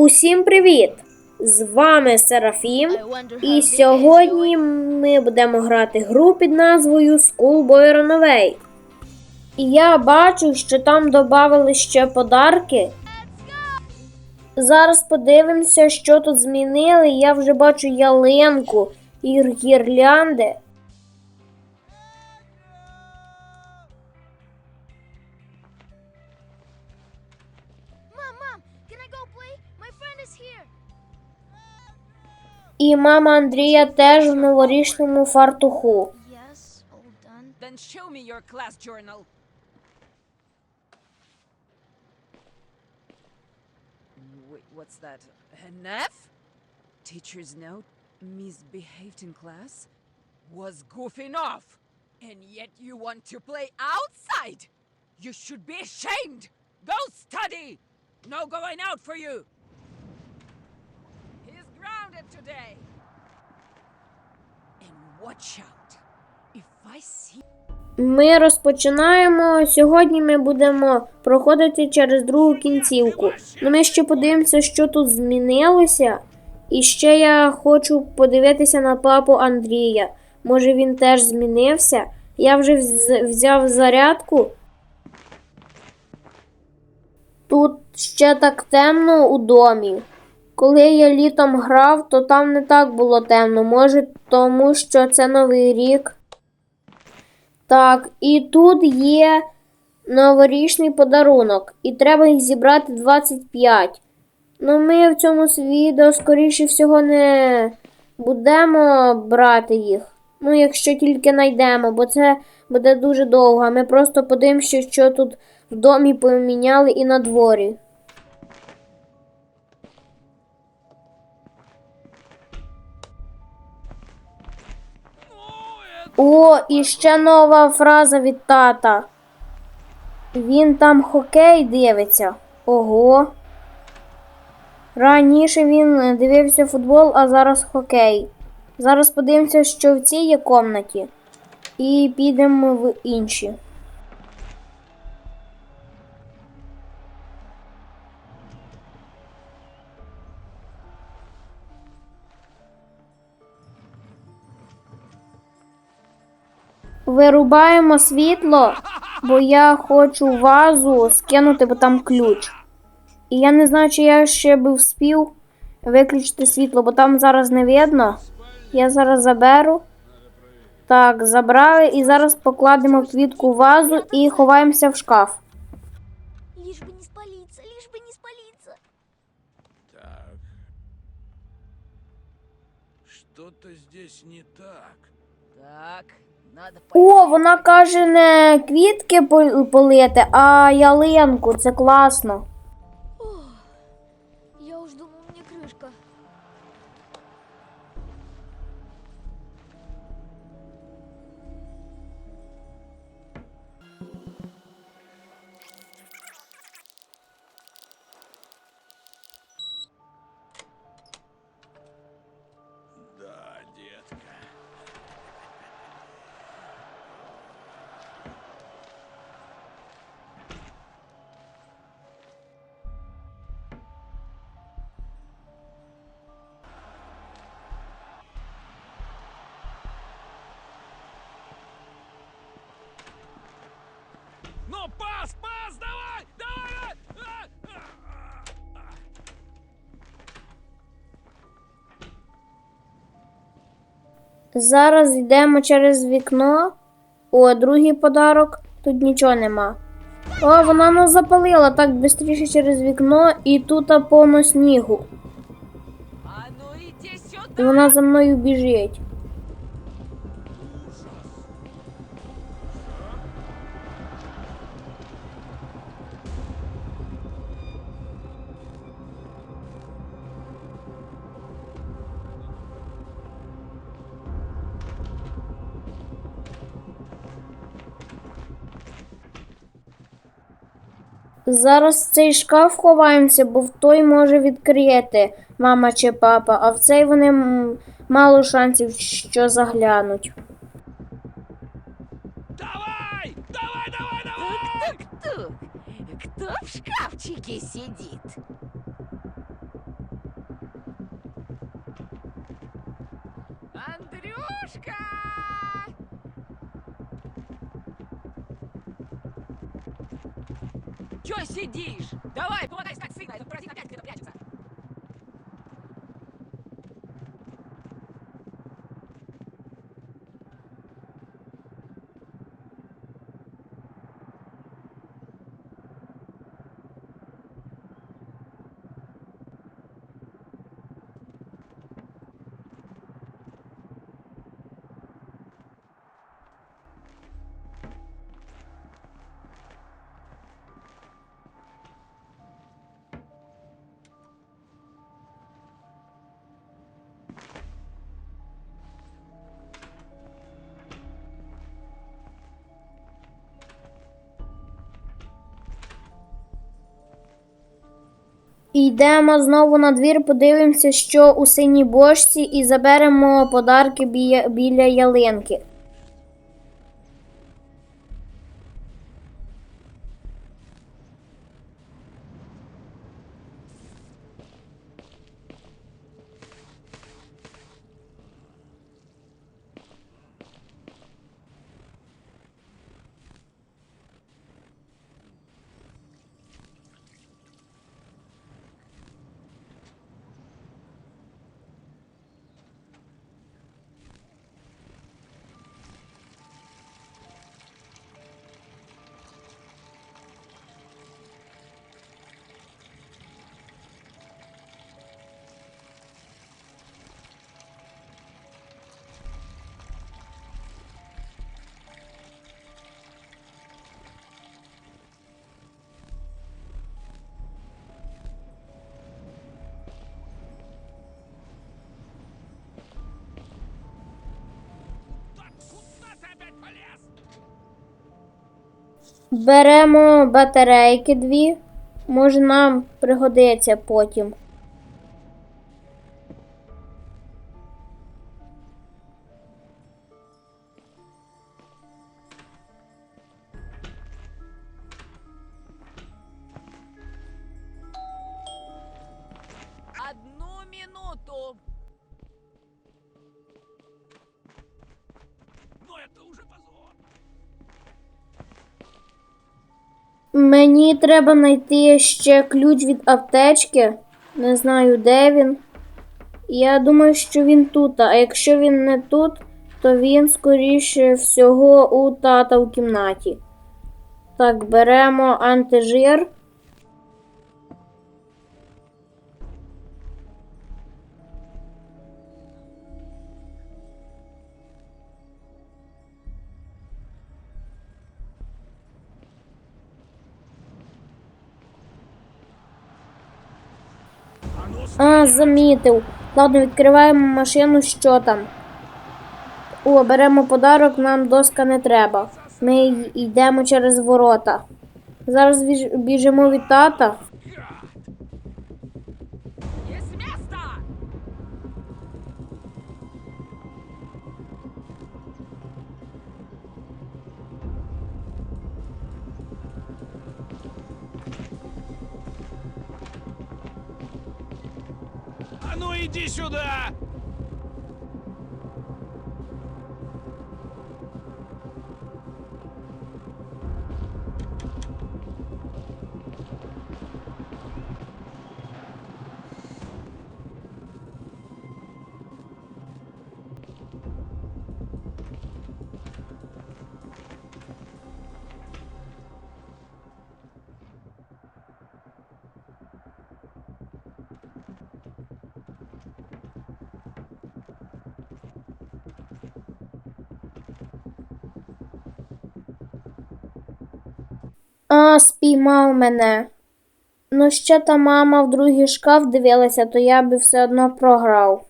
Усім привіт! З вами Серафім, і сьогодні ми будемо грати гру під назвою Schoolboy Runaway. І я бачу, що там додали ще подарки. Зараз подивимося, що тут змінили. Я вже бачу ялинку і гірлянди. І мама Андрія теж в новорічному фартуху. Yes, all done. Then show me your class journal. Wait, what's that? An F? Teacher's note? Misbehaved in class? Was goofing off! And yet you want to play outside! You should be ashamed! Go study! No going out for you! He's today! And watch out! If I see Ми розпочинаємо. Сьогодні ми будемо проходити через другу кінцівку. Ну ми ще подивимося, що тут змінилося. І ще я хочу подивитися на папу Андрія. Може він теж змінився. Я вже вз- взяв зарядку. Тут ще так темно у домі. Коли я літом грав, то там не так було темно. Може, тому що це новий рік. Так, і тут є новорічний подарунок, і треба їх зібрати 25. Ну, ми в цьому відео, скоріше всього, не будемо брати їх. Ну, якщо тільки знайдемо, бо це буде дуже довго. Ми просто подивимося, що тут в домі поміняли і на дворі. О, і ще нова фраза від тата. Він там хокей дивиться. Ого. Раніше він дивився футбол, а зараз хокей. Зараз подивимося, що в цій є комнаті. І підемо в інші. Вирубаємо світло, бо я хочу вазу скинути, бо там ключ. І я не знаю, чи я ще би вспів виключити світло, бо там зараз не видно. Я зараз заберу. Так, забрали і зараз покладемо квітку в вазу і ховаємося в шкаф. Лишь бы не спалиться, лишь бы не спалиться. Так. Что-то здесь не так. Так, О, вона каже не квітки пол- полити, а ялинку. Це класно. Я уж думав, мені крышка. Зараз йдемо через вікно. О, другий подарок. Тут нічого нема. О, вона нас запалила так швидше через вікно, і тут повно снігу. Ну І вона за мною біжить. Зараз в цей шкаф ховаємося, бо в той може відкрити мама чи папа, а в цей вони мало шансів, що заглянуть. Давай! Давай, давай, давай! Кто в шкафчике сидит? Чё сидишь? Давай, помогай искать сына, этот паразит опять где-то прячется. Йдемо знову на двір, подивимося, що у синій бочці, і заберемо подарки біля, біля ялинки. Беремо батарейки дві. Може нам пригодиться потім. Мені треба знайти ще ключ від аптечки. Не знаю, де він. Я думаю, що він тут. А якщо він не тут, то він, скоріше всього, у тата в кімнаті. Так, беремо антижир. А замітив. Ладно, відкриваємо машину, що там. О, беремо подарок, нам доска не треба. Ми йдемо через ворота. Зараз біжимо від тата. Ну иди сюда! А, спіймав мене. Ну, ще та мама в другий шкаф дивилася, то я би все одно програв.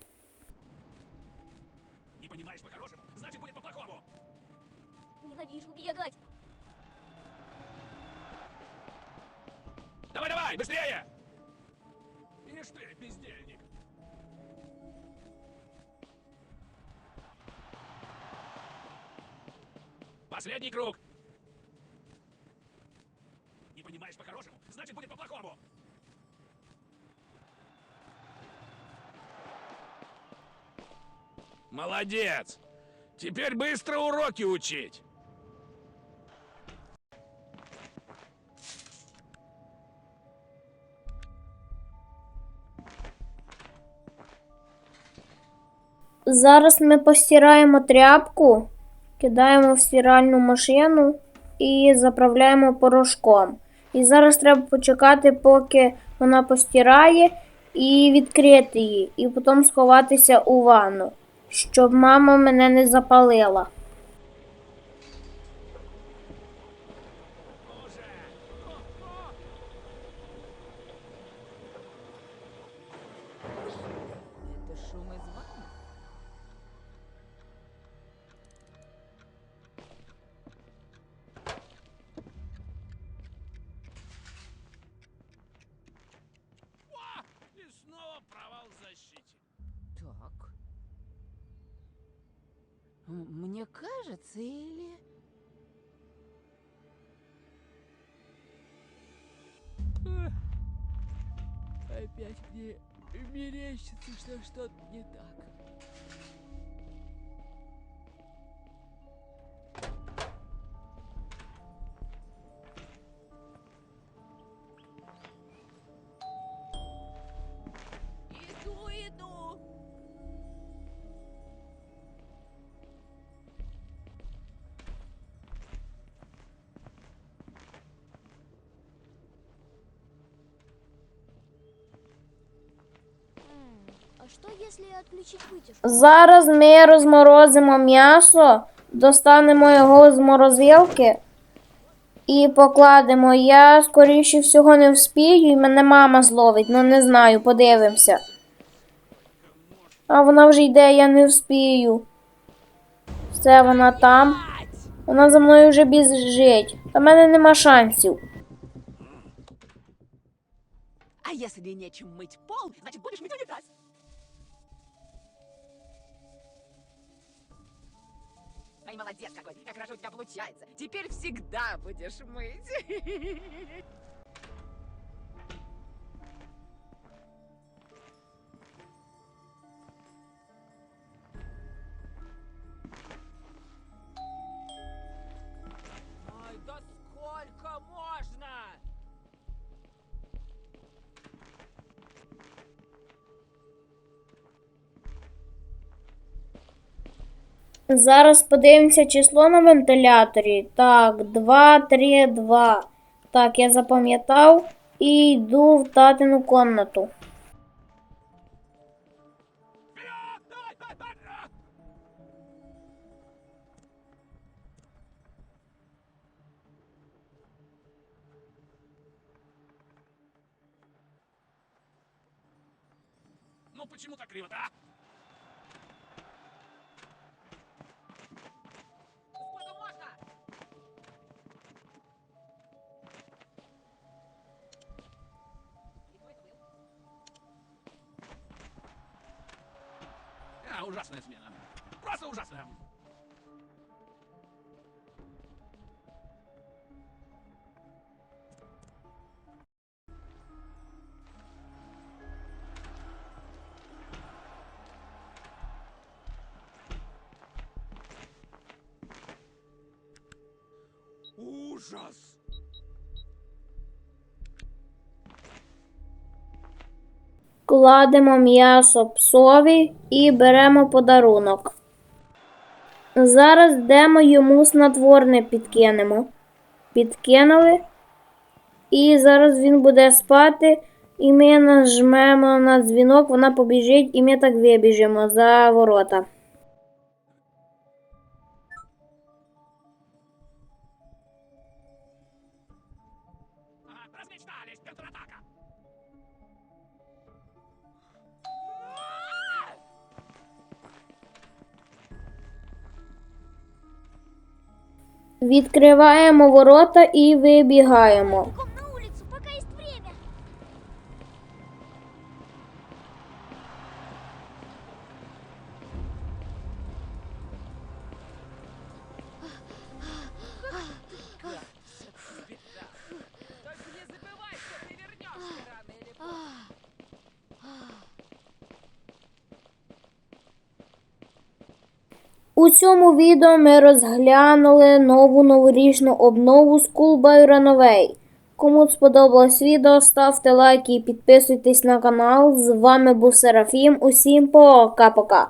Давай, давай, быстрее! Ишь ты, бездельник! Последний круг! Значит будет по-плохому! Молодец! Теперь быстро уроки учить! Зараз ми постираємо тряпку, кидаємо в стиральну машину і заправляємо порошком. І зараз треба почекати, поки вона постирає, і відкрити її, і потім сховатися у ванну, щоб мама мене не запалила. Провал в защите. Так. Мне кажется, или... Опять мне мерещится, что что-то не так. Зараз ми розморозимо м'ясо, достанемо його з морозилки і покладемо. Я, скоріше всього, не вспію, і мене мама зловить, ну не знаю, подивимося. А вона вже йде, я не вспію. Все, вона там. Вона за мною вже біжить. Та в мене нема шансів. А если нечем мыть пол, значит будешь мыть унитаз. Ай, молодец какой, как хорошо у тебя получается. Теперь всегда будешь мыть. Зараз подивимося число на вентиляторі. Так, 2, 3, 2. Так, я запам'ятав і йду в татину комнату. Ну почему так криво-то, а? Ужасная смена. Просто ужасная. Ужас! Кладемо м'ясо псові і беремо подарунок. Зараз йдемо йому снотворне підкинемо. Підкинули. І зараз він буде спати, і ми нажмемо на дзвінок, вона побіжить, і ми так вибіжимо за ворота. Відкриваємо ворота і вибігаємо. У цьому відео ми розглянули нову новорічну обнову School by Runaway. Кому сподобалось відео, ставте лайки і підписуйтесь на канал. З вами був Серафім. Усім пока-пока.